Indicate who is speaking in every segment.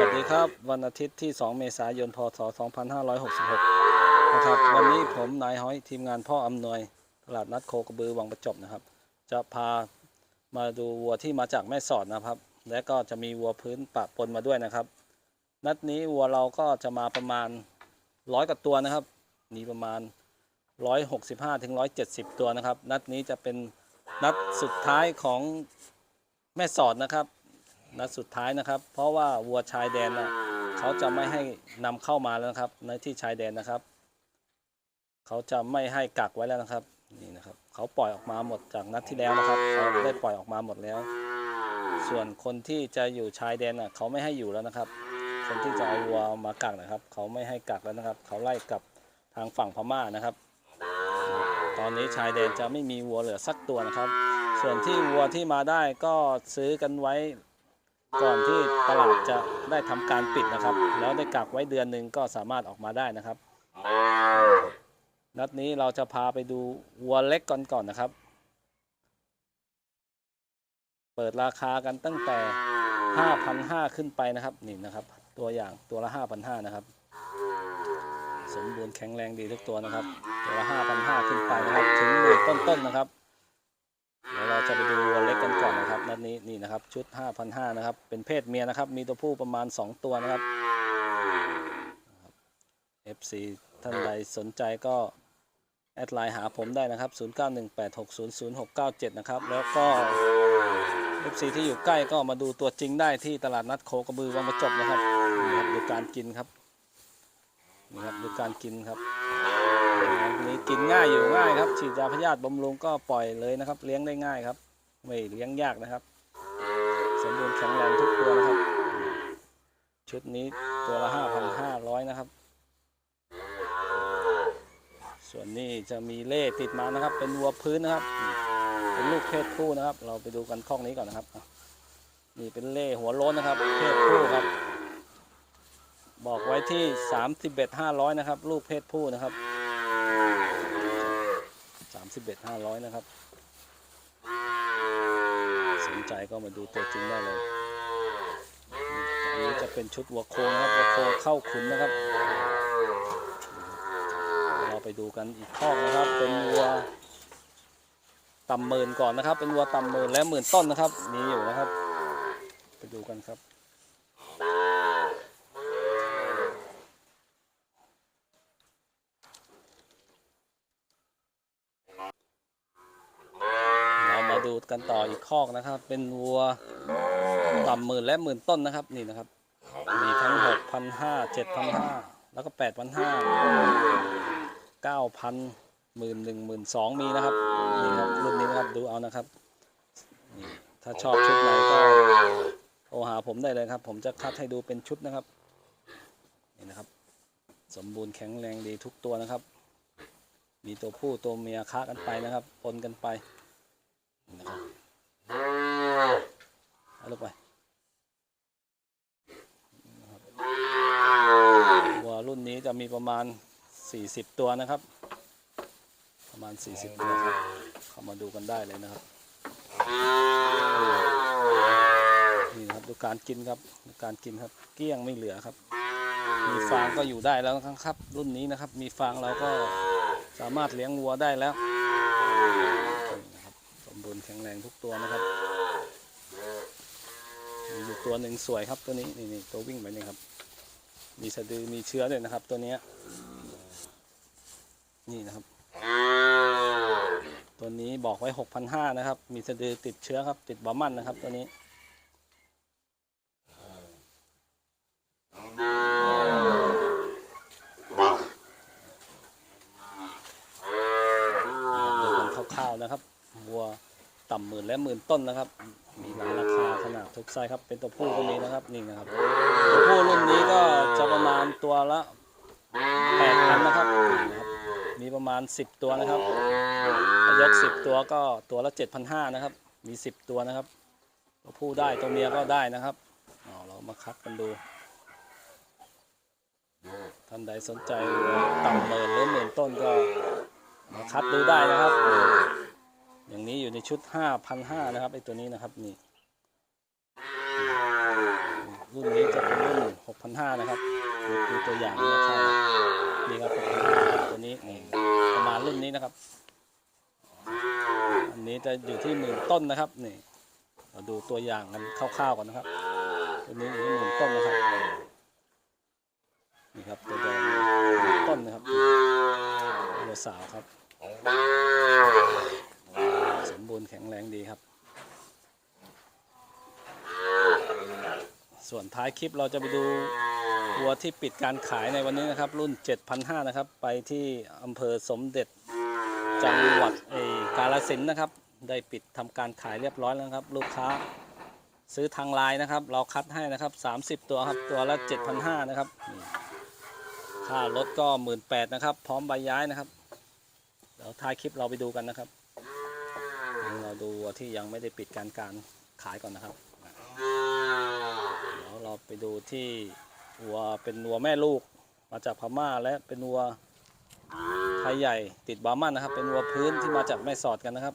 Speaker 1: วัสดีครับ วันอาทิตย์ที่ 2 เมษายน พศ 2566 นะครับ วันนี้ผมนายห้อยทีมงานพ่ออำนวยตลาดนัดโคกระบือวังประจบนะครับ จะพามาดูวัวที่มาจากแม่สอดนะครับ และก็จะมีวัวพื้นปะปนมาด้วยนะครับ นัดนี้วัวเราก็จะมาประมาณร้อยกว่าตัวนะครับ มีประมาณ 165ถึง170 ตัวนะครับ นัดนี้จะเป็นนัดสุดท้ายของแม่สอดนะครับ นัดสุดท้ายนะครับ เพราะว่าวัวชายแดนนะเขาจะไม่ให้นำเข้ามาแล้วนะครับ ในที่ชายแดนนะครับ เขาจะไม่ให้กักไว้แล้วนะครับนี่นะครับเขาปล่อยออกมาหมดจากนัดที่แล้วนะครับเขาได้ปล่อยออกมาหมดแล้ว ส่วนคนที่จะอยู่ชายแดนน่ะเขาไม่ให้อยู่แล้วนะครับ คนที่จะเอาวัวมากักนะครับ เขาไม่ให้กักแล้วนะครับ เขาไล่กลับทางฝั่งพม่านะครับ ตอนนี้ชายแดนจะไม่มีวัวเหลือสักตัวนะครับ ส่วนที่วัวที่มาได้ก็ซื้อกันไว้ ก่อนที่ตลาดจะได้ทำการปิดนะครับ แล้วได้กักไว้เดือนหนึ่งก็สามารถออกมาได้นะครับนัดนี้เราจะพาไปดูวัวเล็กก่อนก่อนนะครับ เปิดราคากันตั้งแต่ 5,500 ขึ้นไปนะครับนี่นะครับ ตัวอย่างตัวละ 5,500 นะครับ สมบูรณ์แข็งแรงดีทุกตัวนะครับ ตัวละ 5,500 ขึ้นไปนะครับ ถึงหมื่นต้นๆนะครับ ดนี้นี่นะครับชุด 5,500นะครับ เป็นเพศเมียนะครับ มีตัวผู้ประมาณ 2 ตัวนะครับ FC ท่านใดสนใจก็ แอดไลน์หาผมได้นะครับ 0918600697 นะครับ แล้วก็ FC ที่อยู่ใกล้ก็มาดูตัวจริงได้ที่ตลาดนัดโคกระบือวังประจบนะครับนี่ครับดูการกินครับนี่ครับดูการกินครับนี่กินง่ายอยู่ง่ายครับ ฉีดยาพยาธิบำรุงก็ปล่อยเลยนะครับ เลี้ยงได้ง่ายครับ ไม่เลี้ยงยากนะครับ สมบูรณ์แข็งแรงทุกตัวนะครับ ชุดนี้ตัวละ5,500นาร้อยนะครับ ส่วนนี้จะมีเล่ติดมานะครับ เป็นวัวพื้นนะครับ เป็นลูกเพศผู้นะครับ เราไปดูกันข้องนี้ก่อนนะครับ นี่เป็นเล่หัวโล้นนะครับ เพศผู้ครับ บอกไว้ที่31 500นะครับ ลูกเพศผู้นะครับสามสิบเอ็ดห้าร้อยนะครับ ใจก็มาดูตัวจริงได้เลย อันนี้จะเป็นชุดวัวโคนะครับวัวโคเข้าขุนนะครับ เราไปดูกันอีกข้อนะครับ เป็นวัวต่ำหมื่นก่อนนะครับ เป็นวัวต่ำหมื่นและหมื่นต้นนะครับ มีอยู่นะครับ ไปดูกันครับ เรามาดู กันต่ออีกคอกนะครับ เป็นวัวต่ำหมื่นและหมื่นต้นนะครับนี่นะครับ มีทั้งหกพันห้าเจ็ดพันห้าแล้วก็แปดพันห้าเก้าพันหมื่นหนึ่งหมื่นสองมีนะครับนี่ครับรุ่นนี้นะครับดูเอานะครับ ถ้าชอบชุดไหนก็โทรหาผมได้เลยครับ ผมจะคัดให้ดูเป็นชุดนะครับนี่นะครับ สมบูรณ์แข็งแรงดีทุกตัวนะครับ มีตัวผู้ตัวเมียค้ากันไปนะครับปนกันไป นะครับเอาลูกไปวัวรุ่นนี้จะมีประมาณ 40 ตัวนะครับ ประมาณ 40 ตัวครับเข้ามาดูกันได้เลยนะครับนี่นะครับดูการกินครับดูการกินครับ เกี้ยงไม่เหลือครับ มีฟางก็อยู่ได้แล้วครับ รุ่นนี้นะครับ มีฟางเราก็สามารถเลี้ยงวัวได้แล้วนี่นะครับสมบูรณ์แข็ งแรงทุกตัวนะครับมีอยู่ตัวหนึ่งสวยครับตัวนี้นี่นี่ตัววิ่งไปนี่ครับ มีสะดือมีเชื้อเลยนะครับ ตัวนี้นี่นะครับ ตัวนี้บอกไว้6,500นะครับ มีสะดือติดเชื้อครับ ติดบอมันนะครับ ตัวนี้ ดูกันคร่าวๆนะครับวัวต่ำหมื่นและหมื่นต้นนะครับ มีหลายราคาขนาดทุกไซส์ครับ เป็นตัวผู้ก็มีนะครับนี่นะครับ ตัวผู้รุ่นนี้ก็จะประมาณตัวละแปดพันนะครับนี่นะครับ มีประมาณ 10 ตัวนะครับถ้ายก10 ตัวก็ตัวละ7,500นะครับ มี 10 ตัวนะครับ ตัวผู้ได้ตัวเมียก็ได้นะครับอ๋อเรามาคัดกันดูท่านใดสนใจต่ำหมื่นหรือหมื่นต้นก็มาคัดดูได้นะครับ นี้อยู่ในชุด5,500นะครับไอตัวนี้นะครับนี่รุ่นนี้จะเป็นรุ่นพันห้านะครับนี่คือตัวอย่างนี่ใช่นี่ครับตัวนี้นี่ประมาณรุ่นนี้นะครับ อันนี้จะอยู่ที่หมื่นต้นนะครับนี่เราดูตัวอย่างกันคร่าวๆก่อนนะครับตัวนี้อยู่ที่หมื่นต้นนะครับนี่ครับตัวแดงหมื่นต้นนะครับตัวสาวครับ บูรณ์แข็งแรงดีครับ ส่วนท้ายคลิปเราจะไปดูวัวที่ปิดการขายในวันนี้นะครับ รุ่น 7,500 นะครับ ไปที่อำเภอสมเด็จจังหวัดเอกาฬสินนะครับ ได้ปิดทำการขายเรียบร้อยแล้วครับ ลูกค้าซื้อทางไลน์นะครับ เราคัดให้นะครับ 30 ตัวครับ ตัวละ 7,500 นะครับ ค่ารถก็ 18,000นะครับ พร้อมใบย้ายนะครับ เดี๋ยวท้ายคลิปเราไปดูกันนะครับ เราดูวัวที่ยังไม่ได้ปิดการการขายก่อนนะครับ เดี๋ยวเราไปดูที่วัวเป็นวัวแม่ลูก มาจากพม่าและเป็นวัวไทยใหญ่ติดบามันนะครับ เป็นวัวพื้นที่มาจากแม่สอดกันนะครับ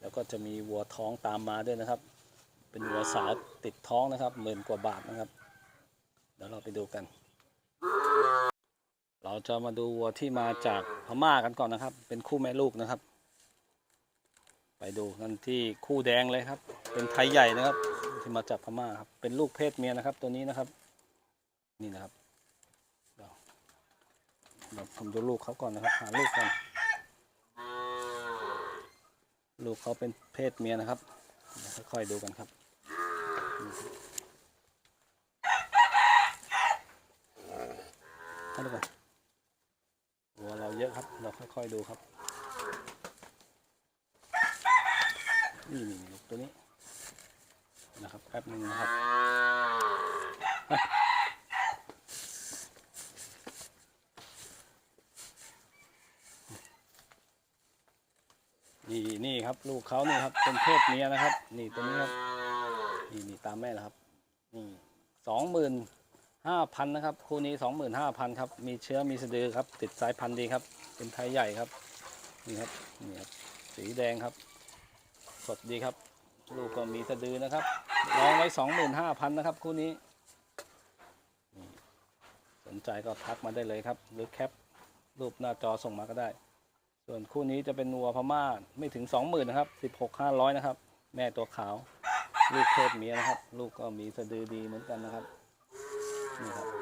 Speaker 1: แล้วก็จะมีวัวท้องตามมาด้วยนะครับ เป็นวัวสาวติดท้องนะครับหมื่นกว่าบาทนะครับ เดี๋ยวเราไปดูกัน เราจะมาดูวัวที่มาจากพม่ากันก่อนนะครับ เป็นคู่แม่ลูกนะครับ ไปดูกันที่คู่แดงเลยครับ เป็นไทยใหญ่นะครับ ที่มาจากพม่าครับ เป็นลูกเพศเมียนะครับ ตัวนี้นะครับ นี่นะครับเดี๋ยวเดี๋ยวผมดูลูกเขาก่อนนะครับ หาลูกก่อนลูกเขาเป็นเพศเมียนะครับ ค่อยๆดูกันครับเข้าดูก่อน เยอะครับ เราค่อยๆดูครับ นี่นี่ลูกตัวนี้ นะครับแป๊บหนึ่งนะครับนี่นี่ครับ ลูกเขานี่ครับ เป็นเพศเมียนะครับ นี่ตัวนี้ครับ นี่นี่ตามแม่นะครับ นี่สองหมื่น ห้าพันนะครับ คู่นี้สองหมื่นห้าพันครับ มีเชื้อมีสะดือครับ ติดสายพันธุ์ดีครับ เป็นไทยใหญ่ครับ นี่ครับ นี่ครับ สีแดงครับ สดดีครับ ลูกก็มีสะดือนะครับลองไว้สองหมื่นห้าพันนะครับ คู่นี้ สนใจก็ทักมาได้เลยครับ หรือแคปรูปหน้าจอส่งมาก็ได้ ส่วนคู่นี้จะเป็นนัวพม่าไม่ถึงสองหมื่นนะครับสิบหกห้าร้อยนะครับ แม่ตัวขาว ลูกเพศเมียนะครับ ลูกก็มีสะดือดีเหมือนกันนะครับ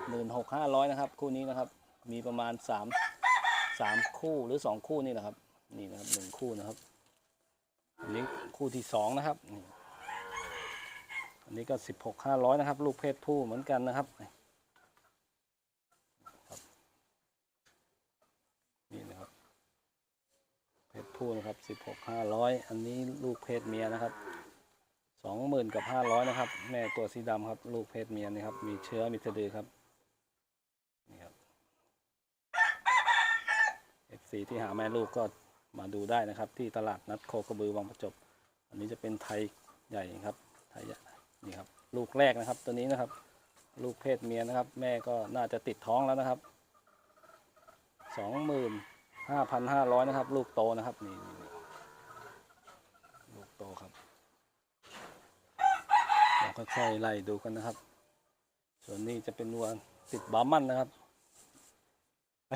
Speaker 1: หมื่นหกห้าร้อยนะครับ คู่นี้นะครับ มีประมาณสามสามคู่หรือสองคู่นี่นะครับ นี่นะครับหนึ่งคู่นะครับอันนี้คู่ที่สองนะครับอันนี้ก็สิบหกห้าร้อยนะครับ ลูกเพศผู้เหมือนกันนะครับนี่นะครับ เพศผู้นะครับสิบหกห้าร้อยอันนี้ลูกเพศเมียนะครับ สองหมื่นกับห้าร้อยนะครับ แม่ตัวสีดำครับ ลูกเพศเมียนี่ครับ มีเชื้อมีสะดือครับ นี่ครับเอฟซีที่หาแม่ลูกก็มาดูได้นะครับ ที่ตลาดนัดโคกระบือวังประจบ อันนี้จะเป็นไทยใหญ่ครับ ไทยใหญ่นี่ครับ ลูกแรกนะครับ ตัวนี้นะครับ ลูกเพศเมียนะครับ แม่ก็น่าจะติดท้องแล้วนะครับสองหมื่นห้าพันห้าร้อยนะครับ ลูกโตนะครับนี่นี่นี่ลูกโตครับเรา ค่อยๆไล่ดูกันนะครับ ส่วนนี้จะเป็นวัวติดบาร์มันนะครับไป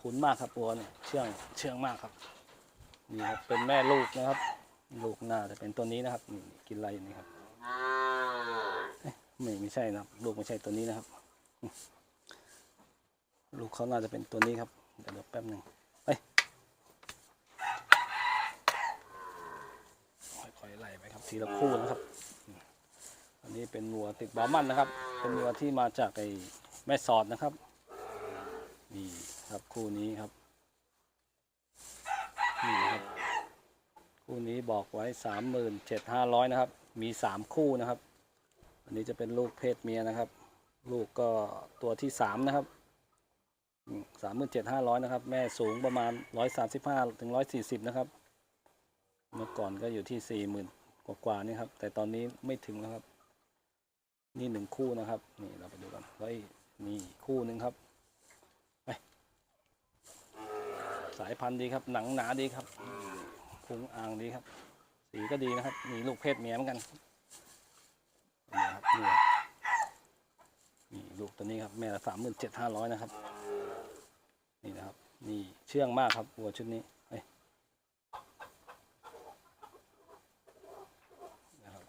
Speaker 1: คุ้นมากครับวัวเนี่ยเชื่องเชื่องมากครับนี่ครับเป็นแม่ลูกนะครับ ลูกหน้าจะเป็นตัวนี้นะครับนี่กินอะไรอยู่นี่ครับไม่ไม่ใช่นะครับ ลูกไม่ใช่ตัวนี้นะครับ ลูกเขาน่าจะเป็นตัวนี้ครับเดี๋ยวเดี๋ยวแป๊บหนึ่งไปค่อยๆไล่ไปครับทีละคู่นะครับ นนี้เป็นวัวติดบามันนะครับ เป็นวัวที่มาจากไอ้แม่สอดนะครับ นี่ครับคู่นี้ครับนี่ครับ คู่นี้บอกไว้สามหมื่นเจ็ดห้าร้อยนะครับ มีสามคู่นะครับ อันนี้จะเป็นลูกเพศเมียนะครับ ลูกก็ตัวที่สามนะครับสามหมื่นเจ็ดห้าร้อยนะครับ แม่สูงประมาณร้อยสามสิบห้าถึงร้อยสี่สิบนะครับ เมื่อก่อนก็อยู่ที่สี่หมื่นกว่าๆนี่ครับ แต่ตอนนี้ไม่ถึงแล้วครับ นี่หนึ่งคู่นะครับ นี่เราไปดูกันเฮ้ยนี่คู่หนึ่งครับไปสายพันธุ์ดีครับ หนังหนาดีครับพุงอ่างดีครับ สีก็ดีนะครับ มีลูกเพศเมียเหมือนกันนี่ครับนี่ลูกตัวนี้ครับ แม่ละสามหมื่นเจ็ดห้าร้อยนะครับ นี่นะครับ นี่เชื่องมากครับวัวชุดนี้เฮ้ยนะครับ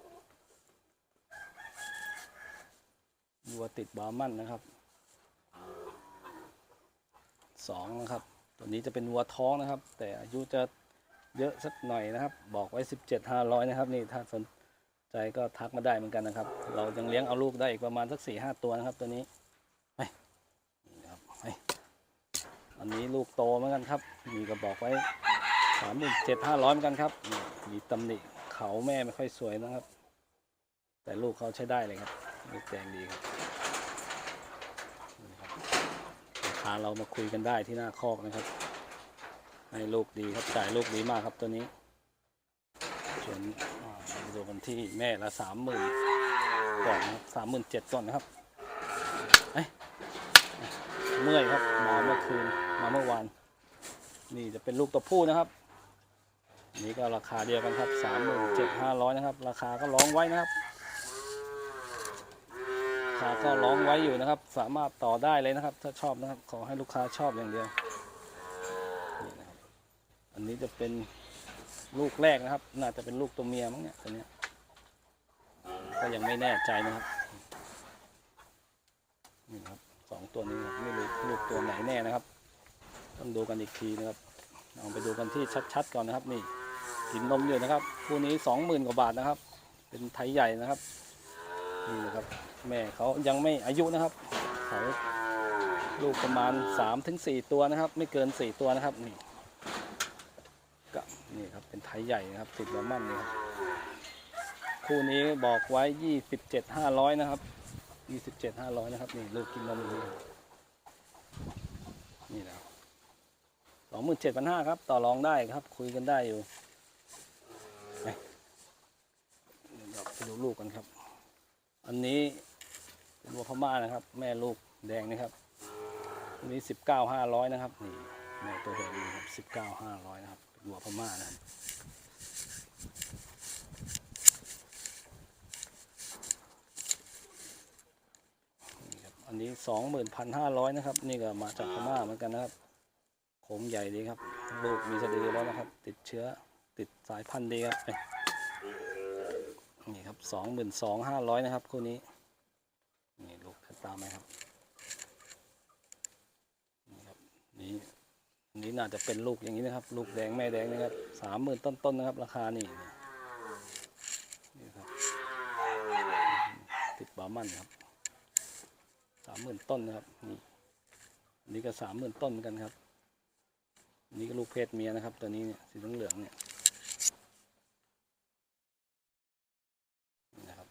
Speaker 1: วัวติดบาร์มันนะครับสองนะครับ ตัวนี้จะเป็นวัวท้องนะครับ แต่อายุจะเยอะสักหน่อยนะครับ บอกไว้สิบเจ็ดห้าร้อยนะครับ นี่ถ้าสนใจก็ทักมาได้เหมือนกันนะครับ เรายังเลี้ยงเอาลูกได้อีกประมาณสักสี่ห้าตัวนะครับ ตัวนี้ไปนี่ครับไปอันนี้ลูกโตเหมือนกันครับมีก็บอกไว้สามหมื่นเจ็ดห้าร้อยเหมือนกันครับมีตำหนิเขาแม่ไม่ค่อยสวยนะครับ แต่ลูกเขาใช้ได้เลยครับลูกแดงดีครับนี่ครับราเรามาคุยกันได้ที่หน้าคอกนะครับให้ลูกดีครับจ่ายลูกดีมากครับตัวนี้ส่วนดูกันที่แม่ละสามหมื่นก่อนนะครับสามหมื่นเจ็ดก่อนนะครับเมื่อยครับมาเมื่อคืนมาเมื่อวานนี่จะเป็นลูกตัวผู้นะครับ นี่ก็ราคาเดียวกันครับสามหมื่นเจ็ดห้าร้อยนะครับ ราคาก็ร้องไว้นะครับ คาก็ร้องไว้อยู่นะครับ สามารถต่อได้เลยนะครับ ถ้าชอบนะครับ ขอให้ลูกค้าชอบอย่างเดียวนี่นะครับอันนี้จะเป็นลูกแรกนะครับ น่าจะเป็นลูกตัวเมียมั้งเนี่ยตัวเนี้ยก็ยังไม่แน่ใจนะครับนี่ครับสองตัวนี้ครับไม่รู้ลูกตัวไหนแน่นะครับ ต้องดูกันอีกทีนะครับเอาไปดูกันที่ชัดๆก่อนนะครับ นี่กินนมอยู่นะครับคู่นี้สองหมื่นกว่าบาทนะครับ เป็นไทยใหญ่นะครับนี่นะครับ แม่เขายังไม่อายุนะครับเขาลูกประมาณสามถึงสี่ตัวนะครับ ไม่เกินสี่ตัวนะครับนี่ก็นี่ครับเป็นไทยใหญ่นะครับติดบะมั่นนี่ครับคู่นี้บอกไว้ยี่สิบเจ็ดห้าร้อยนะครับยี่สิบเจ็ดห้าร้อยนะครับนี่ลูกกินนมอยู่นี่นะสองหมื่นเจ็ดพันห้าครับ ต่อรองได้ครับ คุยกันได้อยู่เดี๋ยวไปดูลูกกันครับ อันนี้ เป็นวัวพม่านะครับ แม่ลูกแดงนะครับอันนี้สิบเก้าห้าร้อยนะครับนี่แม่ตัวแดงนี่ครับสิบเก้าห้าร้อยนะครับเป็นวัวพม่านะครับนี่อันนี้สองหมื่นพันห้าร้อยนะครับ นี่ก็มาจากพม่าเหมือนกันนะครับโขงใหญ่ดีครับ ลูกมีสะดือแล้วนะครับ ติดเชื้อติดสายพันธุ์ดีครับนี่ครับสองหมื่นสองห้าร้อยนะครับคู่นี้ ตามไหมครับนี่ครับ นี่นี้น่าจะเป็นลูกอย่างนี้นะครับ ลูกแดงแม่แดงนะครับสามหมื่นต้นๆนะครับ ราคานี่นี่ครับติดบาร์มันครับสามหมื่นต้นนะครับนี่อันนี้ก็สามหมื่นต้นเหมือนกันครับนนี้ก็ลูกเพศเมียนะครับ ตัวนี้เนี่ยสีเหลืองๆเนี่ยนี่นะครับ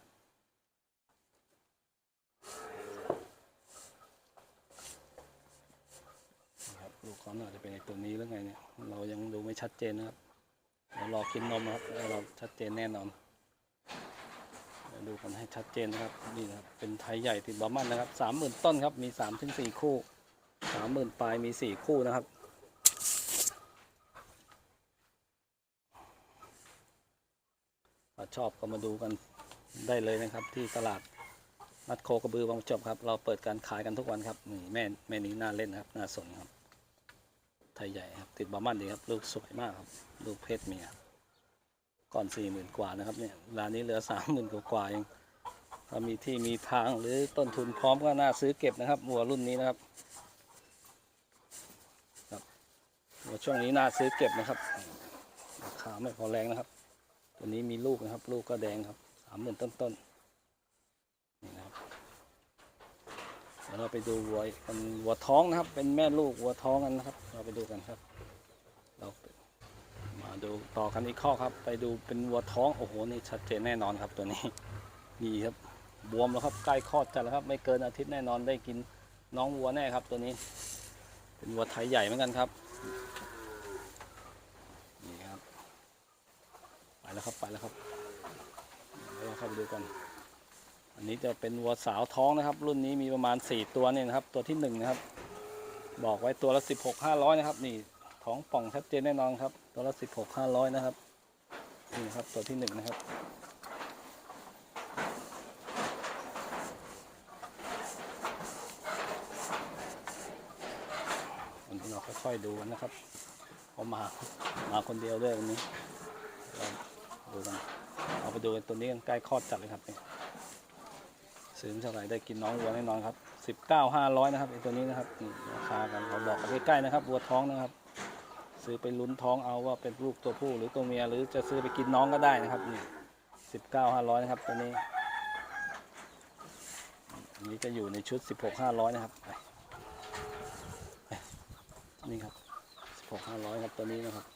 Speaker 1: นี่ครับลูกเขาน่าจะเป็นไอ้ตัวนี้หรือไงเนี่ยเรายังดูไม่ ชัดเจนนะครับเดี๋ยวรอกินนมนะครับเราชัดเจนแน่นอนเดี๋ยวดูกันให้ชัดเจนนะครับนี่นะครับเป็นไทยใหญ่ติดบาร์มันนะครับสามหมื่นต้นครับมีสามถึงสี่คู่สามหมื่นปลายมีสี่คู่นะครับถ้าชอบก็มาดูกันได้เลยนะครับ ที่ตลาดนัดโคกระบือวังจบครับ เราเปิดการขายกันทุกวันครับนี่แม่แม่นี้น่าเล่นนะครับน่าสนครับ ทยใหญ่ครับติดบามันดีครับ ลูกสวยมากครับ ลูกเพศเมียก่อนสี่หมื่นกว่านะครับเนี่ยร้านนี้เหลือสามหมื่นกว่าเองถ้ามีที่มีทางหรือต้นทุนพร้อมก็น่าซื้อเก็บนะครับวัวรุ่นนี้นะครับครับวัวช่วงนี้น่าซื้อเก็บนะครับราคาไม่พอแรงนะครับ ตัวนี้มีลูกนะครับ ลูกก็แดงครับสามหมื่นต้นๆนี่นะครับ เราไปดูวัวกันวัวท้องนะครับ เป็นแม่ลูกวัวท้องกันนะครับ เราไปดูกันครับ เรามาดูต่อกันอีกข้อครับ ไปดูเป็นวัวท้องโอ้โหนี่ชัดเจนแน่นอนครับตัวนี้นี่ครับบวมแล้วครับใกล้คลอดจัดแล้วครับ ไม่เกินอาทิตย์แน่นอนได้กินน้องวัวแน่ครับ ตัวนี้ เป็นวัวไทยใหญ่เหมือนกันครับนี่ครับไปแล้วครับไปแล้วครับเราเข้าไปดูกันันนี้จะเป็นวัวสาวท้องนะครับ รุ่นนี้มีประมาณ 4 ตัวเนี่ยนะครับ ตัวที่1นนะครับ บอกไว้ตัวละ16 500นะครับ นี่ท้องป่องชัดเจนแน่นอนครับ ตัวละ16 500นะครับนี่ครับตัวที่1นนะครับวันนี้เราค่อยๆดูนะครับเอามามาคนเดียวด้วยวันนี้เาดูกันเอาไปดูกันตัวนี้กันใกล้คลอดจัดเลยครับเนี่ย ซื้อเท่าไหร่ได้กินน้องวัวแน่นอนครับสิบเก้าห้าร้อยนะครับไอตัวนี้นะครับนี่ราคากันเราบอกใกล้ๆนะครับวัวท้องนะครับ ซื้อไปลุ้นท้องเอาว่าเป็นลูกตัวผู้หรือตัวเมียหรือจะซื้อไปกินน้องก็ได้นะครับนี่สิบเก้าห้าร้อยนะครับตัวนี้อันนี้จะอยู่ในชุดสิบหกห้าร้อยนะครับ นี่ครับสิบหกห้าร้อยครับ ตัวนี้นะครับ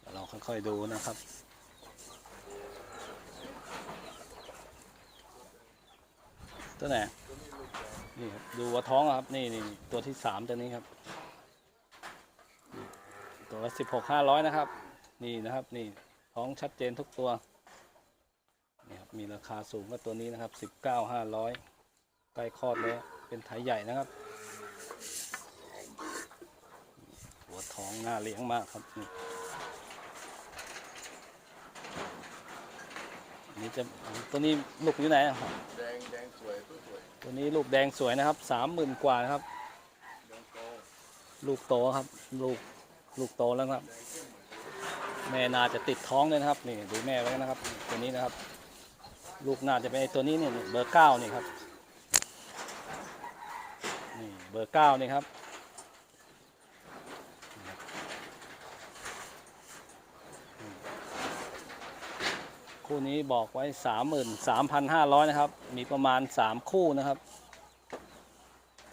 Speaker 1: เดี๋ยวเรา ค่อยดูนะครับ ตัวไหนนี่ครับดูวัวท้องครับ นี่นี่ตัวที่สามตัวนี้ครับ ตัวละสิบหกห้าร้อยนะครับ นี่นะครับ นี่ท้องชัดเจนทุกตัวนี่ครับมีราคาสูงกว่าตัวนี้นะครับสิบเก้าห้าร้อยใกล้คลอดแล้วเป็นไถใหญ่นะครับหัวท้องน่าเลี้ยงมากครับนี่ นนี้จะตัวนี้ลูกอยู่ไหนอะครับ
Speaker 2: แดงแดงสวยสวย
Speaker 1: ตัวนี้ลูกแดงสวยนะครับสามหมื่นกว่านะครับ
Speaker 2: แดงโต
Speaker 1: ลูกโตครับ ลูกลูกโตแล้วครับแม่นาจะติดท้องเลยนะครับนี่ดูแม่ไว้นะครับ ตัวนี้นะครับ ลูกน่าจะเป็นไอ้ตัวนี้เนี่ยเบอร์เก้านี่ครับนี่เบอร์เก้านี่ครับ คู่นี้บอกไว้สามหมื่นสามพันห้าร้อยนะครับ มีประมาณสามคู่นะครับ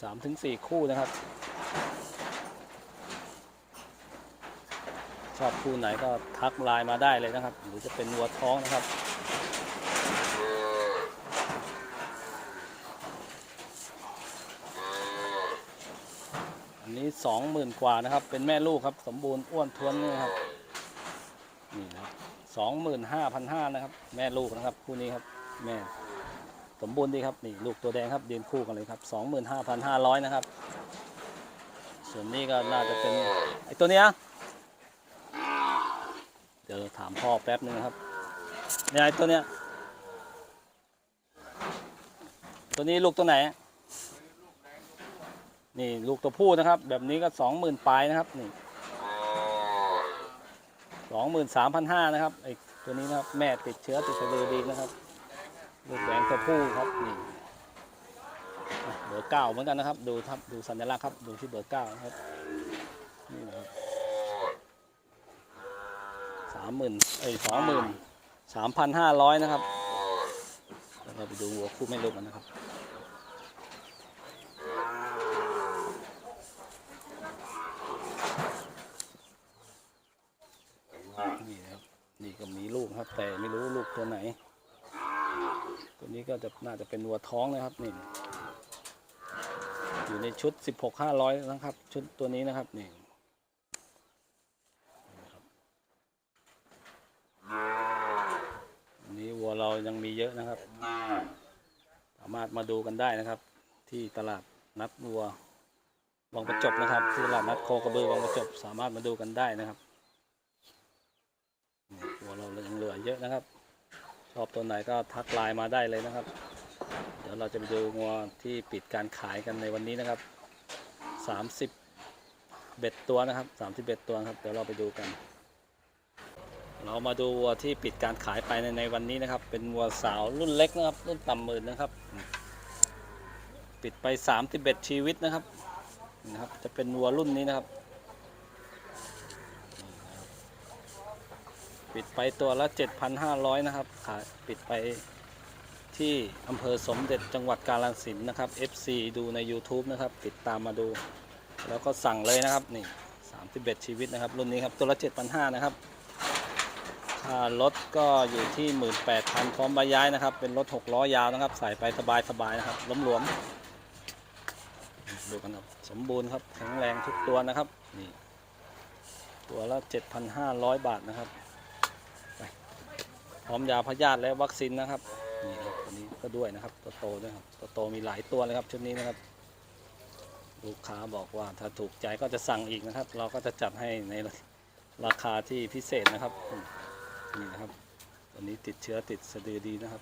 Speaker 1: สามถึงสี่คู่นะครับ ชอบคู่ไหนก็ทักไลน์มาได้เลยนะครับ หรือจะเป็นวัวท้องนะครับอันนี้สองหมื่นกว่านะครับ เป็นแม่ลูกครับ สมบูรณ์อ้วนท้วนนี่นะครับ นี่นะ สองหมื่นห้าพันห้านะครับ แม่ลูกนะครับ คู่นี้ครับ แม่สมบูรณ์ดีครับนี่ลูกตัวแดงครับเดียนคู่กันเลยครับสองหมื่นห้าพันห้าร้อยนะครับ ส่วนนี้ก็น่าจะเป็นไอตัวเนี้ยเดี๋ยวถามพ่อแป๊บนึงครับเนี่ยไอตัวเนี้ยตัวนี้ลูกตัวไหน นี่ลูกตัวผู้นะครับ แบบนี้ก็สองหมื่นปลายนะครับนี่ สองหมื่นสามพันห้านะครับไอ้ตัวนี้นะครับแม่ติดเชื้อติดสะดือดีนะครับลูกแดงตัวผู้ครับนี่เบอร์เก้าเหมือนกันนะครับ ดูครับดูสัญลักษณ์ครับดูที่เบอร์เก้าครับนี่นะครับสามหมื่นเอ้ยสองหมื่นสามพันห้าร้อยนะครับแล้วเราไปดูวัวคู่แม่ลูกกันนะครับ นี่นะครับ นี่ก็มีลูกนะ ครับ แต่ไม่รู้ลูกตัวไหน ตัวนี้ก็จะน่าจะเป็นวัวท้องนะครับนี่อยู่ในชุดสิบหกห้าร้อยนะครับ ชุดตัวนี้นะครับนี่อันนี้วัวเรายังมีเยอะนะครับ สามารถมาดูกันได้นะครับ ที่ตลาดนัดวัววังประจบนะครับ ที่ตลาดนัดโคกระบือวังประจบสามารถมาดูกันได้นะครับนี่วัวเรายัง เยอะนะครับ ชอบตัวไหนก็ทักไลน์มาได้เลยนะครับ เดี๋ยวเราจะไปดูงัวที่ปิดการขายกันในวันนี้นะครับสามสิบเบ็ดตัวนะครับสามสิบเบ็ดตัวครับ เดี๋ยวเราไปดูกัน เรามาดูวัวที่ปิดการขายไปในในวันนี้นะครับ เป็นวัวสาวรุ่นเล็กนะครับ รุ่นต่ำหมื่นนะครับ ปิดไป3ามสิบเอ็ดชีวิตนะครับนะครับ จะเป็นวัวรุ่นนี้นะครับ ปิดไปตัวละ 7,500 นะครับ ขายปิดไปที่อำเภอสมเด็จจังหวัดกาฬสินธุ์นะครับ FC ดูใน YouTube นะครับ ติดตามมาดู แล้วก็สั่งเลยนะครับ นี่ 31 ชีวิตนะครับ รุ่นนี้ครับ ตัวละ 7,500 นะครับ ค่ารถก็อยู่ที่ 18,000 พร้อมใบย้ายนะครับ เป็นรถ 6 ล้อยาวนะครับ ใส่ไปสบายสบายๆนะครับล้มหลวมดูกันครับ สมบูรณ์ครับ แข็งแรงทุกตัวนะครับ นี่ ตัวละ 7,500 บาทนะครับ พร้อมยาพยาธิและวัคซีนนะครับนี่ครับตัวนี้ก็ด้วยนะครับตัวโตด้วยครับตัวโตมีหลายตัวเลยครับชุดนี้นะครับ ลูกค้าบอกว่าถ้าถูกใจก็จะสั่งอีกนะครับ เราก็จะจัดให้ในราคาที่พิเศษนะครับนี่นะครับตัวนี้ติดเชื้อติดสะดือดีนะครับ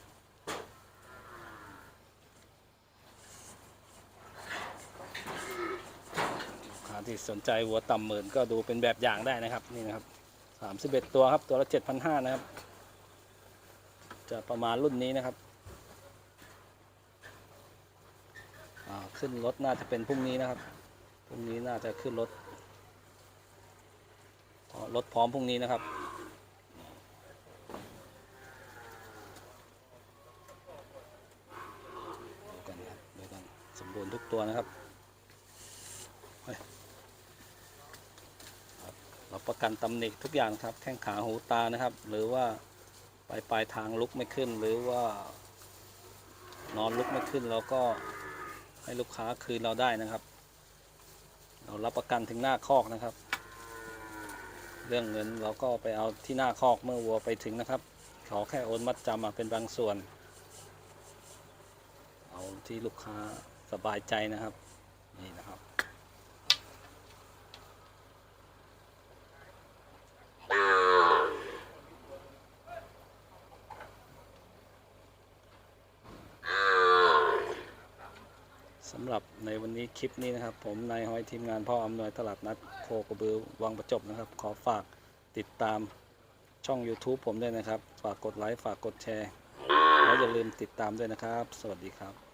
Speaker 1: ลูกค้าที่สนใจวัวต่ำหมื่นก็ดูเป็นแบบอย่างได้นะครับนี่นะครับสามสิบเอ็ดตัวครับตัวละเจ็ดพันห้านะครับ จะประมาณรุ่นนี้นะครับอ่าขึ้นรถน่าจะเป็นพรุ่งนี้นะครับ พรุ่งนี้น่าจะขึ้นรถ รถพร้อมพรุ่งนี้นะครับ ดูกันครับดูกันสมบูรณ์ทุกตัวนะครับเฮ้ยครับรับประกันตำหนิทุกอย่างครับ แข้งขาหูตานะครับ หรือว่า ปลายปลายทางลุกไม่ขึ้นหรือว่านอนลุกไม่ขึ้นเราก็ให้ลูกค้าคืนเราได้นะครับ เรารับประกันถึงหน้าคอกนะครับ เรื่องเงินเราก็ไปเอาที่หน้าคอกเมื่อวัวไปถึงนะครับ ขอแค่โอนมัดจำมาเป็นบางส่วน เอาที่ลูกค้าสบายใจนะครับนี่นะครับ สำหรับในวันนี้ คลิปนี้นะครับ ผมนายหอยทีมงานพ่ออำนวยตลาดนัดโคกระบือวังประจบนะครับ ขอฝากติดตามช่อง YouTube ผมด้วยนะครับ ฝากกดไลค์ฝากกดแชร์ และอย่าลืมติดตามด้วยนะครับ สวัสดีครับ